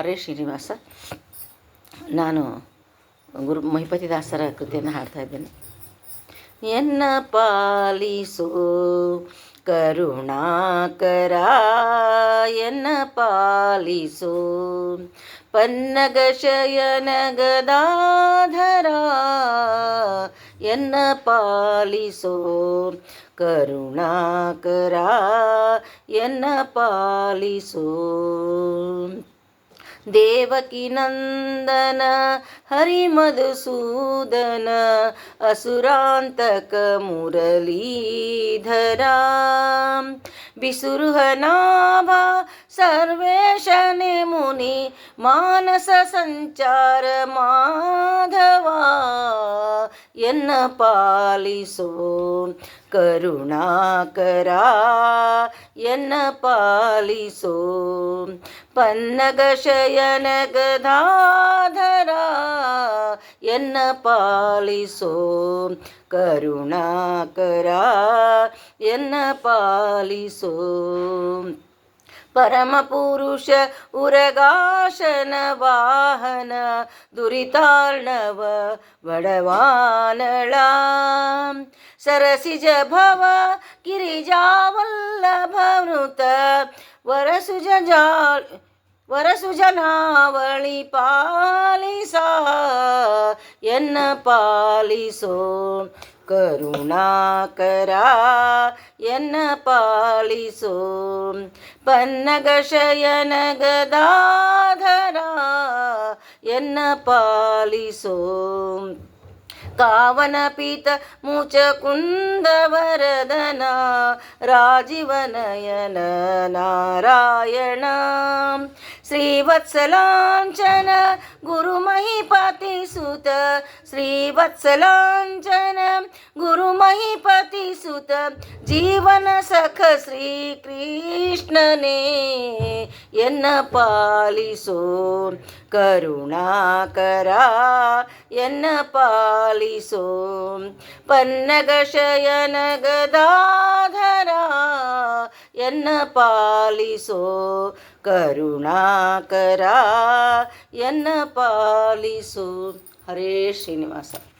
ಅರೆ ಶ್ರೀನಿವಾಸ ನಾನು ಗುರು ಮಹಿಪತಿ ದಾಸರ ಕೃತಿಯನ್ನು ಹಾಡ್ತಾ ಇದ್ದೇನೆ ಎನ್ನ ಪಾಲಿಸೋ ಕರುಣಾಕರ ಎನ್ನ ಪಾಲಿಸೋ ಪನ್ನಗಶಯನಗದಾಧರ ಎನ್ನ ಪಾಲಿಸೋ ಕರುಣಾಕರ ಎನ್ನ ಪಾಲಿಸೋ देवकी नंदन हरिमधुसूदन असुरांतक मुरलीधरा विसुरहनाभा सर्वेशने मुनी, मानस संचार माधव ఎన్న పాలిసో కరుణాకరా ఎన్న పాలిసో పన్నగశయనగధాధరా ఎన్న పాలిసో కరుణాకరా ఎన్న పాలిసో ಪರಮಪುರುಷ ಉರಗಾಶನ ವಾಹನ ದುರಿತಾರ್ಣವ ಬಡವಾನಳ ಸರಸಿಜ ಭವ ಗಿರಿಜಾವಲ್ಲಭನೃತ ವರಸುಜ ಜಾಳ ವರಸುಜನಾವಳಿ ಪಾಲಿಸ ಎನ್ನ ಪಾಲಿಸೋ ಕರುಣಾಕರ ಎನ್ನ ಪಾಲಿಸೋ ಪನ್ನಗ ಶಯನ ಎನ್ನ ಪಾಲಿಸೋ ಕಾವನ ಪೀತ ಮುಚಕುಂದ ವರದನ ರಾಜೀವನಯನ ನಾರಾಯಣ ಶ್ರೀವತ್ಸಲಾಂಚನ ಗುರುಮಹಿಪ पति सुत श्री वत्सलांजन जीवन सख श्री कृष्ण ने என்ன பாலிசோ கருணாகரா என்ன பாலிசோ பன்னகஷயனகதாதரா என்ன பாலிசோ கருணாகரா என்ன பாலிசோ ஹரே ஸ்ரீனிவாசன்